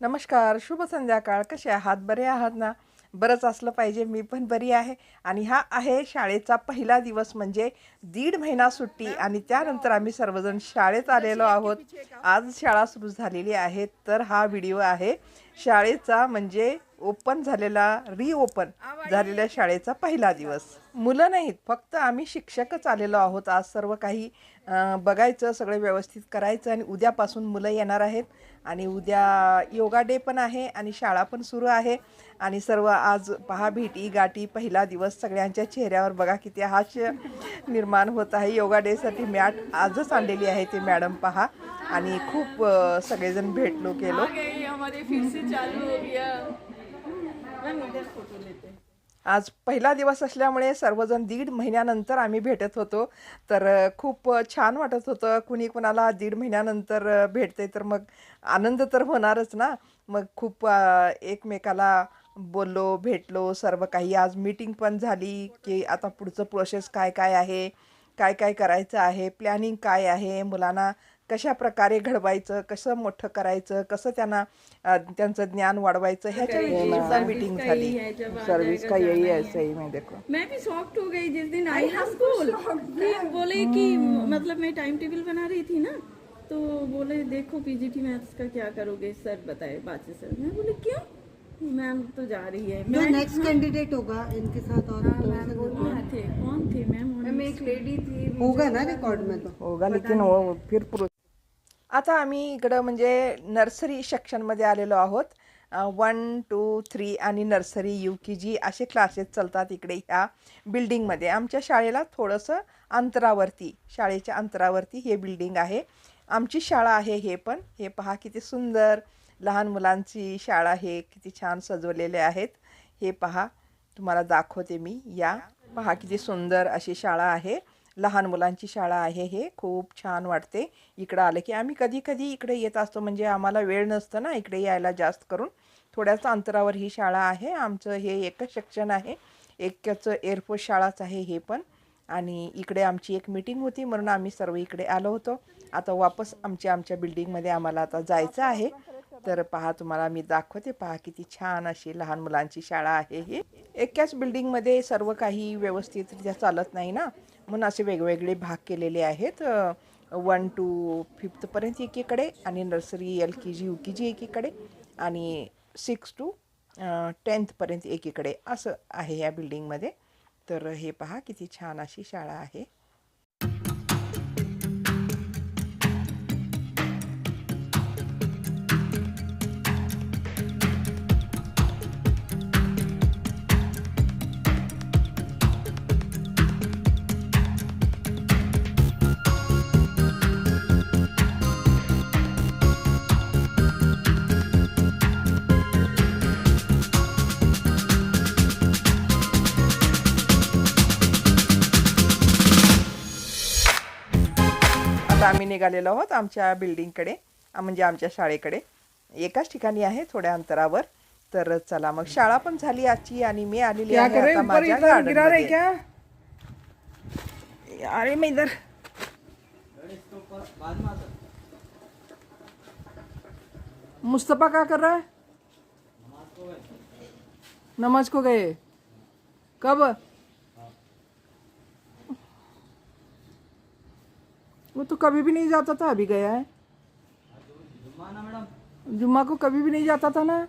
नमस्कार शुभ संध्याकाळ. कसे आहात? बरे आहात ना? बरंच असलं पाहिजे मी पण बरी आहे. आणि हा आहे शाळेचा पहिला दिवस म्हणजे दीड महिना सुट्टी आणि त्यानंतर आम्ही सर्वजण शाळेत आलेलो आहोत. आज शाळा सुरू झालेली आहे. तर हा व्हिडिओ आहे शाळेचा म्हणजे ओपन झालेला रिओपन झालेल्या शाळेचा पहिला दिवस मुलं नाहीत फक्त आम्ही शिक्षकच आलेलो आहोत आज सर्व काही बघायचं सगळं व्यवस्थित करायचं आणि उद्यापासून मुलं येणार आहेत आणि उद्या योगा डे पण आहे आणि शाळा पण सुरू आहे आणि सर्व आज पहा भेटी गाठी पहिला दिवस सगळ्यांच्या चेहऱ्यावर बघा किती हास्य निर्माण होत आहे योगा डेसाठी मॅट आजच आणलेली आहे ते मॅडम पहा आणि खूप सगळेजण भेटलो केलो आज पहिला दिवस असल्यामुळे सर्वजण दीड महिन्यानंतर आम्ही भेटत होतो. तर खूप छान वाटत होतं. कुणी कुणाला दीड महिन्यानंतर भेटते तर मग आनंद तर होणारच ना. मग खूप एकमेकाला बोललो भेटलो. सर्व काही आज मीटिंग पण झाली की आता पुढचं प्रोसेस काय काय आहे? काय काय करायचं आहे? प्लॅनिंग काय आहे? मुलांना कशा प्रकारे घडवायचं कसं मोठं करायचं कसं त्यांना त्यांचं ज्ञान वाढवायचं ह्याच्या मीटिंग झाली. है सर्विस का यही है सही में देखो. मैं भी शॉक्ड हो गई जिस दिन आई ना स्कूल कि बोले कि मतलब मैं टाइम टेबल बना रही थी ना तो बोले देखो पीजीटी मैथ्स का क्या करोगे? सर बताए बात सर। मैं बोले क्यों? मैम तो जा रही है। जो मैं नेक्स्ट कैंडिडेट होगा इनके साथ और तो कौन थे? कौन थे? मैम मैम एक लेडी थी होगा ना रिकॉर्ड में तो। होगा लेकिन वो फिर पुरुष आता आम्ही इकडं म्हणजे नर्सरी सेक्शनमध्ये आलेलो आहोत. वन टू थ्री आणि नर्सरी यू के जी असे क्लासेस चालतात इकडे ह्या बिल्डिंगमध्ये आमच्या शाळेला थोडंसं अंतरावरती शाळेच्या अंतरावरती हे बिल्डिंग आहे. आमची शाळा आहे हे पण. हे पहा किती सुंदर लहान मुलांची शाळा हे किती छान सजवलेले आहेत. हे पहा तुम्हाला दाखवते मी. या पहा किती सुंदर अशी शाळा आहे. लहान मुलांची शाळा आहे हे खूप छान वाटते. इकडं आलं की आम्ही कधी कधी इकडे येत असतो म्हणजे आम्हाला वेळ नसतं ना इकडे यायला जास्त करून. थोड्याच अंतरावर ही शाळा आहे आमचं हे एकच सेक्शन आहे. एकच एअरफोर्स शाळाच आहे हे पण. आणि इकडे आमची एक मीटिंग होती म्हणून आम्ही सर्व इकडे आलो होतो. आता वापस आमच्या आमच्या बिल्डिंगमध्ये आम्हाला आता जायचं आहे. तर पहा तुम्हाला मी दाखवते पहा किती छान अशी लहान मुलांची शाळा आहे ही. एकाच बिल्डिंगमध्ये सर्व काही व्यवस्थितरित्या चालत नाही ना? म्हणून असे वेगवेगळे भाग केलेले आहेत. वन टू फिफ्थपर्यंत एकीकडे आणि nursery L K G U K G एकीकडे आणि सिक्स टू टेन्थपर्यंत एकीकडे असं आहे या बिल्डिंगमध्ये तर हे पहा किती छान अशी शाळा आहे. आम्ही निघालेलो आहोत आमच्या बिल्डिंगकडे म्हणजे आमच्या शाळेकडे. एकाच ठिकाणी आहे थोड्या अंतरावर. तर चला मग शाळा पण झाली आजची आणि मी आलेली आहे आता माझ्या. अरे मैं इधर. मुस्तफा क्या कर रहा है? नमाज को गए। कब? वो तो कभी भी नहीं जाता था अभी गया है। जुम्मा को कभी भी नहीं जाता था ना।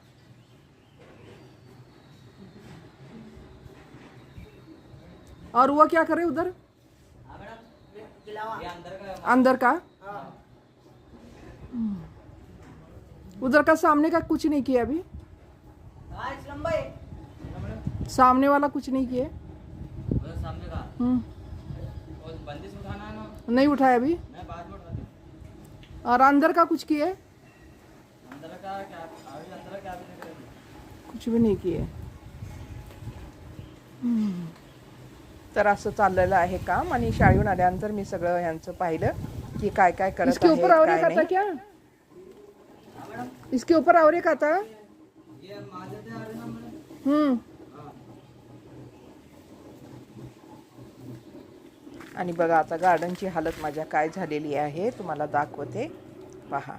और वो क्या करे उधर? अंदर का हम्म। उधर का सामने का कुछ नहीं किया अभी? सामने वाला कुछ नहीं किया। सामने का। हम्म, बंदिश उठाना है ना? नहीं उठाया अभी। मैं बाद में और अंदर का कुछ किए अंदर का क्या अभी अंदर का क्या कुछ भी नाही किए हम्म. तर असं चाललेलं आहे काम आणि शाळेहून आल्यानंतर मी सगळं यांचं पाहिलं की काय काय करत इसके ऊपर और काय एक आता नाही. क्या? इसके ऊपर और एक आता. ये माझे ते आले ना मैडम हम्म. आणि बघा आता गार्डनची हालत माझ्या काय झालेली आहे तुम्हाला दाखवते. पहा.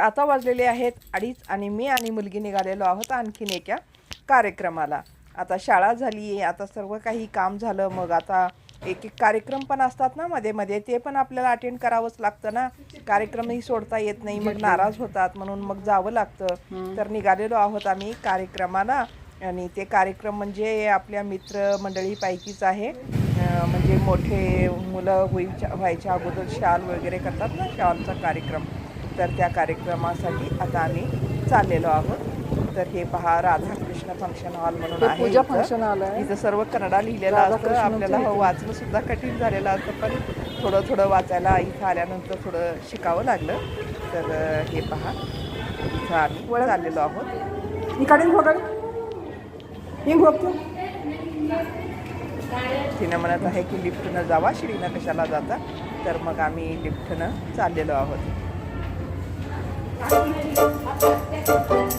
आता वाजलेले आहेत अडीच आणि मी आणि मुलगी निघालेलो आहोत आणखीन एका कार्यक्रमाला. आता शाळा झाली आहे आता सर्व काही काम झालं मग आता एक एक कार्यक्रम पण असतात ना मध्ये मध्ये ते पण आपल्याला अटेंड करावंच लागतं ना. कार्यक्रमही सोडता येत नाही मग नाराज होतात म्हणून मग जावं लागतं. तर निघालेलो आहोत आम्ही कार्यक्रमाला आणि ते कार्यक्रम म्हणजे आपल्या मित्रमंडळीपैकीच आहे. अं, म्हणजे मोठे मुलं होईच्या व्हायच्या अगोदर शाल वगैरे करतात ना शालचा कार्यक्रम. तर त्या कार्यक्रमासाठी आता आम्ही चाललेलो आहोत. तर हे पहा राधाकृष्ण फंक्शन हॉल म्हणून आहे. इथं. सर्व कन्नडा लिहिलेलं असतं. आपल्याला हो वाचणं सुद्धा कठीण झालेलं असतं पण थोडं थोडं वाचायला इथं आल्यानंतर थोडं शिकावं लागलं. तर हे पहा. इथं आम्ही चाललेलो आहोत. इकडे तिनं म्हणत आहे की लिफ्टनं जावा शिडीनं कशाला जाता? तर मग आम्ही लिफ्टनं चाललेलो आहोत. फंक्शन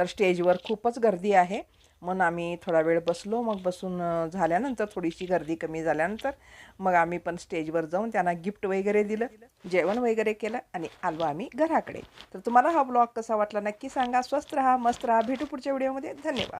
तर स्टेजवर खूपच गर्दी आहे. म्हणून आम्ही थोडा वेळ बसलो. मग बसून झाल्यानंतर थोडीशी गर्दी कमी झाल्यानंतर मग आम्ही पण स्टेजवर जाऊन त्यांना गिफ्ट वगैरे दिलं जेवण वगैरे केलं आणि आलो आम्ही घराकडे. तर तुम्हाला हा ब्लॉग कसा वाटला नक्की सांगा. स्वस्त राहा मस्त राहा. भेटू पुढच्या व्हिडिओमध्ये. धन्यवाद.